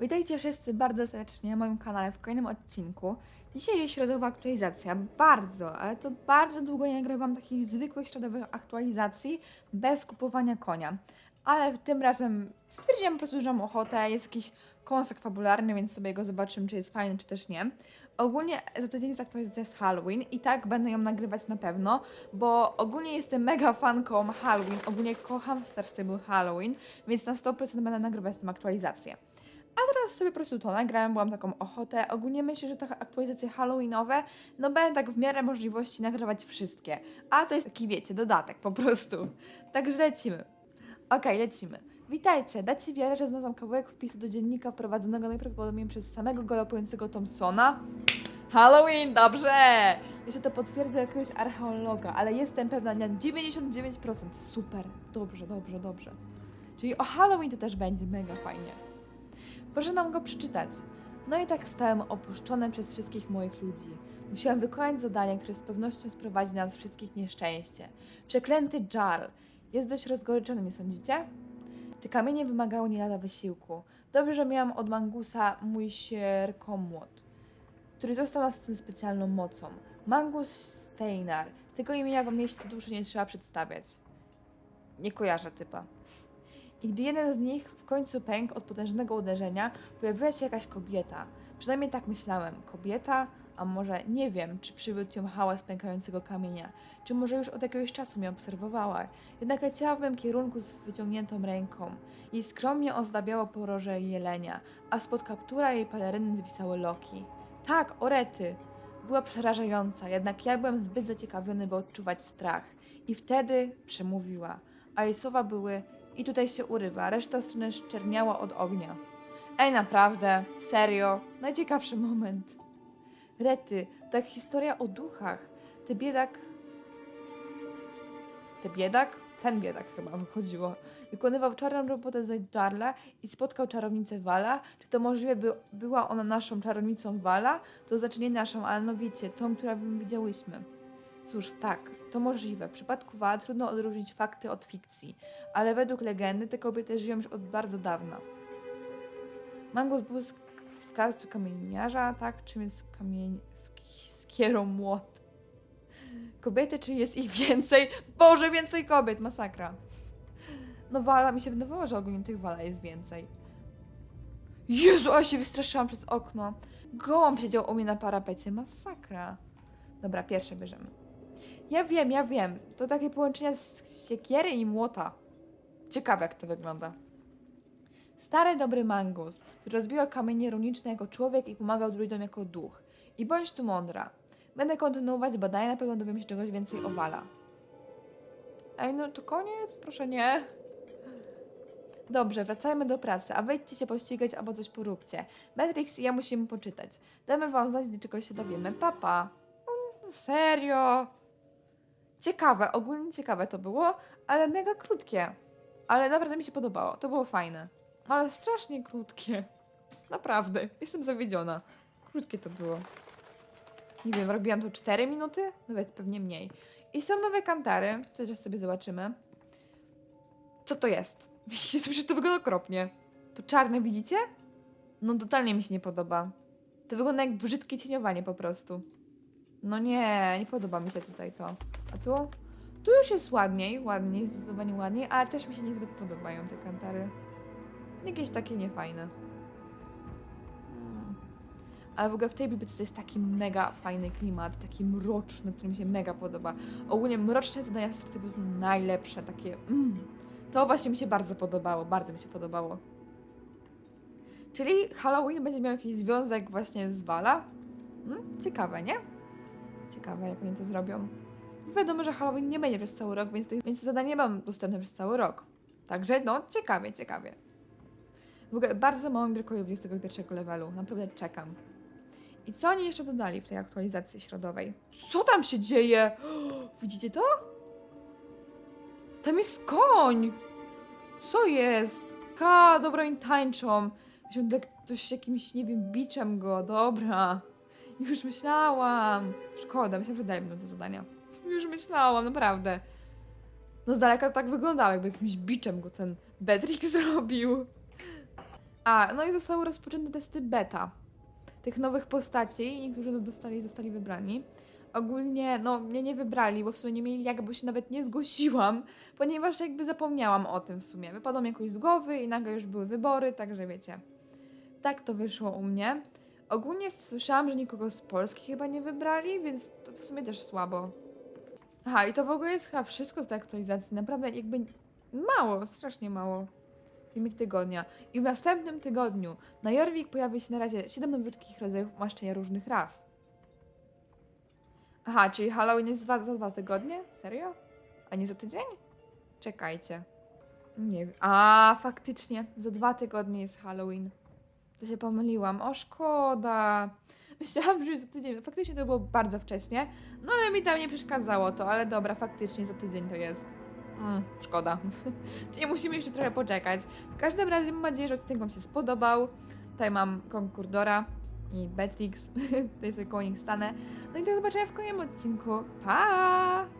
Witajcie wszyscy bardzo serdecznie na moim kanale w kolejnym odcinku. Dzisiaj jest środowa aktualizacja. Bardzo, ale to bardzo długo nie nagrywam takich zwykłych środowych aktualizacji bez kupowania konia. Ale tym razem stwierdziłam po prostu, że mam ochotę. Jest jakiś kąsek fabularny, więc sobie go zobaczymy, czy jest fajny, czy też nie. Ogólnie za tydzień jest aktualizacja z Halloween i tak będę ją nagrywać na pewno, bo ogólnie jestem mega fanką Halloween. Ogólnie kocham Star Stable Halloween, więc na 100% będę nagrywać tę aktualizację. A teraz sobie po prostu to nagrałem, byłam taką ochotę. Ogólnie myślę, że te aktualizacje halloweenowe, no będę tak w miarę możliwości nagrywać wszystkie. A to jest taki, wiecie, dodatek po prostu. Także lecimy. Okej, lecimy. Witajcie, dacie wiarę, że znalazłam kawałek wpisu do dziennika wprowadzonego najprawdopodobniej przez samego galopującego Thompsona. Halloween, dobrze! Jeszcze to potwierdzę jakiegoś archeologa, ale jestem pewna na 99%. Super, dobrze, dobrze, dobrze. Czyli o Halloween to też będzie mega fajnie. Proszę nam go przeczytać. No i tak stałem opuszczony przez wszystkich moich ludzi. Musiałam wykonać zadanie, które z pewnością sprowadzi na nas wszystkich nieszczęście. Przeklęty Jarl. Jest dość rozgoryczony, nie sądzicie? Te kamienie wymagały nie lada wysiłku. Dobrze, że miałam od Mangusa mój sierkomłot, który został nasycony specjalną mocą. Mangus Steinar. Tego imienia w mieście duszy nie trzeba przedstawiać. Nie kojarzę typa. I gdy jeden z nich w końcu pękł od potężnego uderzenia, pojawiła się jakaś kobieta. Przynajmniej tak myślałem. Kobieta? A może nie wiem, czy przywiódł ją hałas pękającego kamienia, czy może już od jakiegoś czasu mnie obserwowała. Jednak leciała w mym kierunku z wyciągniętą ręką. Jej skromnie ozdabiało poroże jelenia, a spod kaptura jej peleryny zwisały loki. Tak, orety! Była przerażająca, jednak ja byłem zbyt zaciekawiony, by odczuwać strach. I wtedy przemówiła. A jej słowa były i tutaj się urywa, reszta strony szczerniała od ognia. Ej, naprawdę, serio, najciekawszy moment. Rety, to jak historia o duchach. Ty biedak... Ty biedak? Ten biedak chyba wychodziło. Wykonywał czarną robotę za Jarla i spotkał czarownicę Wala. Czy to możliwe by, była ona naszą czarownicą Wala? To znaczy nie naszą, ale no wiecie, tą, którą widziałyśmy. Cóż, tak, to możliwe. W przypadku Wala trudno odróżnić fakty od fikcji, ale według legendy te kobiety żyją już od bardzo dawna. Mangus był w skarbcu kamieniarza, tak? Czym jest kamień... sk- skierą młot? Kobiety, czy jest ich więcej? Boże, więcej kobiet! Masakra. No Wala, mi się wydawało, że ogólnie tych Wala jest więcej. Jezu, a się wystraszyłam przez okno. Gołąb siedział u mnie na parapecie. Masakra. Dobra, pierwsze bierzemy. Ja wiem, ja wiem. To takie połączenia z siekiery i młota. Ciekawe, jak to wygląda. Stary, dobry mangus, który kamienie runiczne jako człowiek i pomagał druidom jako duch. I bądź tu mądra. Będę kontynuować badania, na pewno dowiem się czegoś więcej o Wala. Ej, no to koniec? Proszę nie. Dobrze, wracajmy do pracy, a wejdźcie się pościgać albo coś poróbcie. Matrix i ja musimy poczytać. Damy wam znać, gdy czegoś się dowiemy. Papa. Mm, serio? Ciekawe, ogólnie ciekawe to było, ale mega krótkie. Ale naprawdę mi się podobało, to było fajne. Ale strasznie krótkie. Naprawdę, jestem zawiedziona. Krótkie to było. Nie wiem, robiłam to 4 minuty? Nawet pewnie mniej. I są nowe kantary, to też sobie zobaczymy. Co to jest? Słyszę, to wygląda okropnie. To czarne widzicie? No totalnie mi się nie podoba. To wygląda jak brzydkie cieniowanie po prostu. No nie, nie podoba mi się tutaj to. A tu? Tu już jest ładniej, ładniej, zdecydowanie ładniej, ale też mi się niezbyt podobają te kantary. Jakieś takie niefajne. Hmm. Ale w ogóle w tej bibliotece jest taki mega fajny klimat, taki mroczny, który mi się mega podoba. Ogólnie mroczne zadania w Starty są najlepsze, takie mm. To właśnie mi się bardzo podobało, bardzo mi się podobało. Czyli Halloween będzie miał jakiś związek właśnie z Wala? Hmm? Ciekawe, nie? Ciekawe, jak oni to zrobią. Wiadomo, że Halloween nie będzie przez cały rok, więc, tych, więc zadania nie mam dostępne przez cały rok. Także no, ciekawie, ciekawie. W ogóle bardzo mało mi brakuje 21 levelu. Naprawdę czekam. I co oni jeszcze dodali w tej aktualizacji środowej? Co tam się dzieje? Widzicie to? Tam jest koń! Co jest? Ka, dobra, oni tańczą. Myślałam, że ktoś jakimś, nie wiem, biczem go. Dobra. Już myślałam. Szkoda, myślałam, że dali mi te zadania. Już myślałam, naprawdę. No z daleka to tak wyglądało, jakby jakimś biczem go ten Bedrick zrobił. A, no i zostały rozpoczęte testy beta tych nowych postaci. Niektórzy dostali, zostali wybrani. Ogólnie, no, mnie nie wybrali, bo w sumie nie mieli jak, bo się nawet nie zgłosiłam, ponieważ jakby zapomniałam o tym w sumie. Wypadło mi jakoś z głowy i nagle już były wybory, także wiecie. Tak to wyszło u mnie. Ogólnie słyszałam, że nikogo z Polski chyba nie wybrali, więc to w sumie też słabo. Aha, i to w ogóle jest chyba wszystko z tej aktualizacji. Naprawdę jakby mało, strasznie mało. Filmik tygodnia. I w następnym tygodniu na Jorvik pojawi się na razie 7 nowiutkich rodzajów umaszczenia różnych ras. Aha, czyli Halloween jest dwa, za dwa tygodnie? Serio? A nie za tydzień? Czekajcie. Nie wiem. A, faktycznie, za dwa tygodnie jest Halloween. To się pomyliłam. O, szkoda. Myślałam, że już za tydzień. Faktycznie to było bardzo wcześnie. No ale mi tam nie przeszkadzało to, ale dobra, faktycznie za tydzień to jest. Mm, szkoda. Czyli musimy jeszcze trochę poczekać. W każdym razie mam nadzieję, że odcinek Wam się spodobał. Tutaj mam Konkurdora i Betrix. Sobie koło nich stanę. No i do zobaczenia w kolejnym odcinku. Pa!